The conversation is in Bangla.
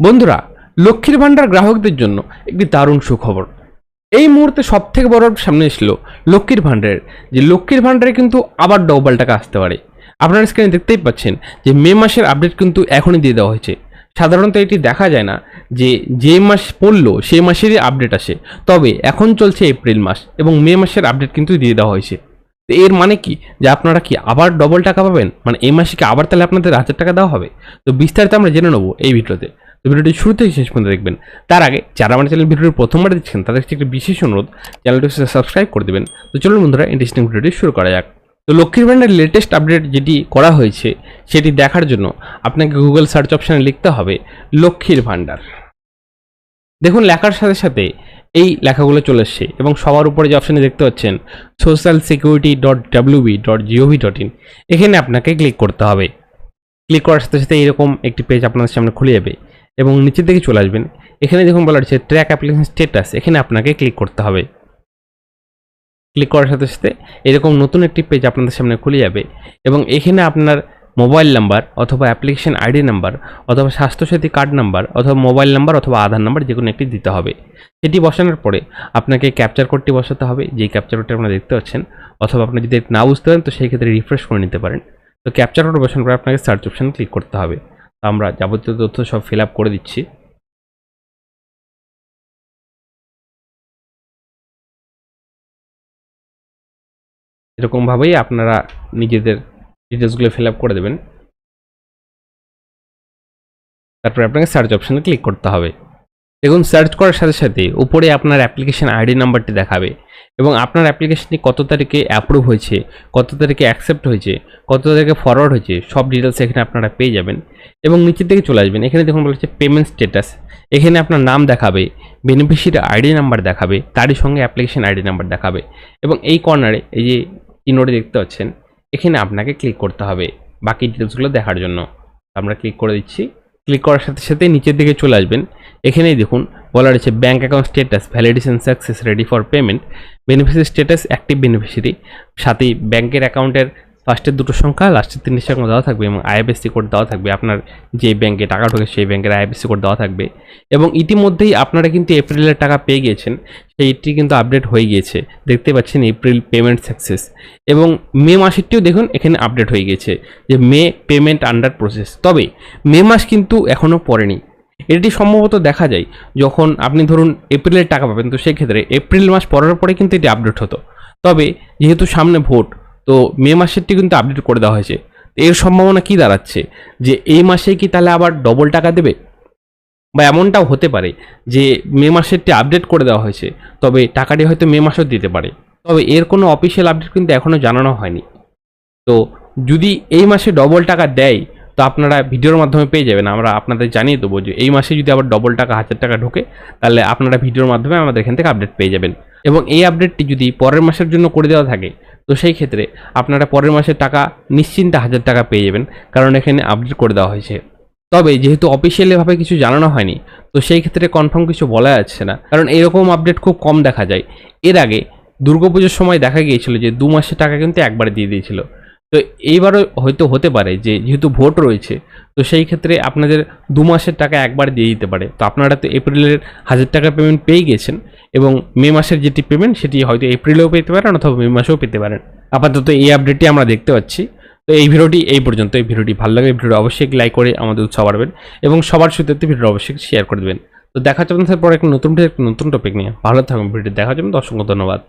বন্ধুরা, লক্ষ্মীর ভাণ্ডার গ্রাহকদের জন্য একটি দারুণ সুখবর। এই মুহূর্তে সব থেকে বড় সামনে এসলো লক্ষ্মীর ভাণ্ডারের যে লক্ষ্মীর ভাণ্ডারে কিন্তু আবার ডবল টাকা আসতে পারে। আপনারা স্ক্রিনে দেখতেই পাচ্ছেন যে মে মাসের আপডেট কিন্তু এখনই দিয়ে দেওয়া হয়েছে। সাধারণত এটি দেখা যায় না যে যে মাস পড়ল সেই মাসেরই আপডেট আসে, তবে এখন চলছে এপ্রিল মাস এবং মে মাসের আপডেট কিন্তু দিয়ে দেওয়া হয়েছে। তো এর মানে কি? যে আপনারা কি আবার ডবল টাকা পাবেন? মানে এই মাসে কি আবার তাহলে আপনাদের হাজার টাকা দেওয়া হবে? তো বিস্তারিত আমরা জেনে নেব এই ভিডিওতে। তো ভিডিওটি শুরু থেকে শেষ পর্যন্ত দেখবেন। তার আগে যারা আমার চ্যানেল ভিডিওটি প্রথমবার দেখছেন, তাদের একটি বিশেষ অনুরোধ, চ্যানেলটি সাবস্ক্রাইব করে দেবেন। তো চলুন বন্ধুরা ইন্টারেস্টিং ভিডিওটি শুরু করা যাক। তো লক্ষ্মীর ভাণ্ডারের লেটেস্ট আপডেট যেটি করা হয়েছে, সেটি দেখার জন্য আপনাকে গুগল সার্চ অপশানে লিখতে হবে, লক্ষ্মীর ভাণ্ডার দেখুন, লেখার সাথে সাথে এই লেখাগুলো চলে এসছে এবং সবার উপরে যে অপশানে দেখতে পাচ্ছেন social security dot WB dot GOV dot in এখানে আপনাকে ক্লিক করতে হবে। ক্লিক করার সাথে সাথে এরকম একটি পেজ আপনাদের সামনে খুলে যাবে। এবং নিচের দিকে চলে আসবেন। এখানে দেখুন বলা হচ্ছে ট্র্যাক অ্যাপ্লিকেশন স্টেটাস এখানে আপনাকে ক্লিক করতে হবে। ক্লিক করার সাথে সাথে এরকম নতুন একটি পেজ আপনাদের সামনে খুলে যাবে এবং এখানে আপনার মোবাইল নাম্বার অথবা অ্যাপ্লিকেশন আইডি নাম্বার অথবা স্বাস্থ্যসাথী কার্ড নাম্বার অথবা মোবাইল নাম্বার অথবা আধার নাম্বার যে কোনো একটি দিতে হবে। সেটি বসানোর পরে আপনাকে ক্যাপচার কোডটি বসাতে হবে। যেই ক্যাপচার কোডটি আপনারা দেখতে পাচ্ছেন অথবা আপনি যদি না বুঝতে পারেন, তো সেই ক্ষেত্রে রিফ্রেশ করে নিতে পারেন। তো ক্যাপচার কোড বসানোর পরে আপনাকে সার্চ অপশান ক্লিক করতে হবে। আমরা যাবতীয় তথ্য সব ফিল করে দিচ্ছি। এরকমভাবেই আপনারা নিজেদের ডিটেলসগুলো ফিল করে দেবেন। তারপরে আপনাকে সার্চ অপশানে ক্লিক করতে হবে। দেখুন সার্চ করার সাথে সাথে উপরে আপনার অ্যাপ্লিকেশন আইডি নাম্বারটি দেখাবে এবং আপনার অ্যাপ্লিকেশনটি কত তারিখে অ্যাপ্রুভ হয়েছে, কত তারিখে অ্যাকসেপ্ট হয়েছে, কত তারিখে ফরওয়ার্ড হয়েছে, সব ডিটেলস এখানে আপনারা পেয়ে যাবেন এবং নিচের দিকে চলে আসবেন। এখানে দেখুন, বলা হচ্ছে পেমেন্ট স্ট্যাটাস এখানে আপনার নাম দেখাবে বেনিফিশিয়ারি আইডি নাম্বার দেখাবে, তারই সঙ্গে অ্যাপ্লিকেশন আইডি নাম্বার দেখাবে এবং এই কর্নারে এই যে চিহ্নটি দেখতে পাচ্ছেন, এখানে আপনাকে ক্লিক করতে হবে বাকি ডিটেলসগুলো দেখার জন্য। আমরা ক্লিক করে দিচ্ছি। ক্লিক করার সাথে সাথে নিচের দিকে চলে আসবেন। এখানেই দেখুন বলা রয়েছে bank account status validation success ready for payment beneficiary status active beneficiary সাথেই ব্যাংকের অ্যাকাউন্টের ফার্স্টের দুটো সংখ্যা, লাস্টের তিনটে সংখ্যা দেওয়া থাকবে এবং আইএফএসসি কোড দেওয়া থাকবে। আপনার যে ব্যাংকে টাকা ঢোকে সেই ব্যাংকের আইএফএসসি কোড দেওয়া থাকবে। এবং ইতিমধ্যেই আপনারা কিন্তু এপ্রিলের টাকা পেয়ে গিয়েছেন। সেইটি কিন্তু আপডেট হয়ে গিয়েছে। দেখতে পাচ্ছেন এপ্রিল পেমেন্ট সাকসেস এবং মে মাসেরটিও দেখুন, এখানে আপডেট হয়ে গিয়েছে যে মে পেমেন্ট আন্ডার প্রসেস তবে মে মাস কিন্তু এখনও পড়েনি। এটি সম্ভবত দেখা যায় যখন আপনি ধরুন এপ্রিলের টাকা পাবেন। তো সেক্ষেত্রে এপ্রিল মাস পড়ার পরে কিন্তু এটি আপডেট হতো। তবে যেহেতু সামনে ভোট তো মে মাসেরটি কিন্তু আপডেট করে দেওয়া হয়েছে। এর সম্ভাবনা কি দাঁড়াচ্ছে? যে এই মাসে কি তাহলে আবার ডবল টাকা দেবে? বা এমনটাও হতে পারে যে মে মাসেরটি আপডেট করে দেওয়া হয়েছে, তবে টাকাটি হয়তো মে মাসেও দিতে পারে। তবে এর কোনো অফিসিয়াল আপডেট কিন্তু এখনও জানানো হয়নি। তো যদি এই মাসে ডবল টাকা দেয়, তো আপনারা ভিডিওর মাধ্যমে পেয়ে যাবেন। আমরা আপনাদের জানিয়ে দেবো যে এই মাসে যদি আবার ডবল টাকা, হাজার টাকা ঢোকে, তাহলে আপনারা ভিডিওর মাধ্যমে আমাদের এখান থেকে আপডেট পেয়ে যাবেন। এবং এই আপডেটটি যদি পরের মাসের জন্য করে দেওয়া থাকে তো সেই ক্ষেত্রে আপনারা পরের মাসের টাকা নিশ্চিন্তে হাজার টাকা পেয়ে যাবেন, কারণ এখানে আপডেট করে দেওয়া হয়েছে। তবে যেহেতু অফিসিয়ালিভাবে কিছু জানানো হয়নি, তো সেই ক্ষেত্রে কনফার্ম কিছু বলা যাচ্ছে না। কারণ এরকম আপডেট খুব কম দেখা যায়। এর আগে দুর্গাপুজোর সময় দেখা গিয়েছিল যে দু মাসের টাকা কিন্তু একবারে দিয়ে দিয়েছিল। তো এইবারও হয়তো হতে পারে যে যেহেতু ভোট রয়েছে, তো সেই ক্ষেত্রে আপনাদের দু মাসের টাকা একবার দিয়ে দিতে পারে। তো আপনারা তো এপ্রিলের হাজার টাকা পেমেন্ট পেয়ে গেছেন এবং মে মাসের যেটি পেমেন্ট সেটি হয়তো এপ্রিলেও পেতে পারেন অথবা মে মাসেও পেতে পারেন। আপাতত এই আপডেটটি আমরা দেখতে পাচ্ছি। তো এই ভিডিওটি এই পর্যন্ত। এই ভিডিওটি ভালো লাগে ভিডিওটি অবশ্যই লাইক করে আমাদের উৎসাহ বাড়বেন এবং সবার সাথে ভিডিওটি অবশ্যই শেয়ার করে দেবেন। তো দেখা যাবে পরে একটা নতুন নতুন টপিক নিয়ে। ভালো থাকুন ভিডিওটি দেখা যাবে অসংখ্য ধন্যবাদ।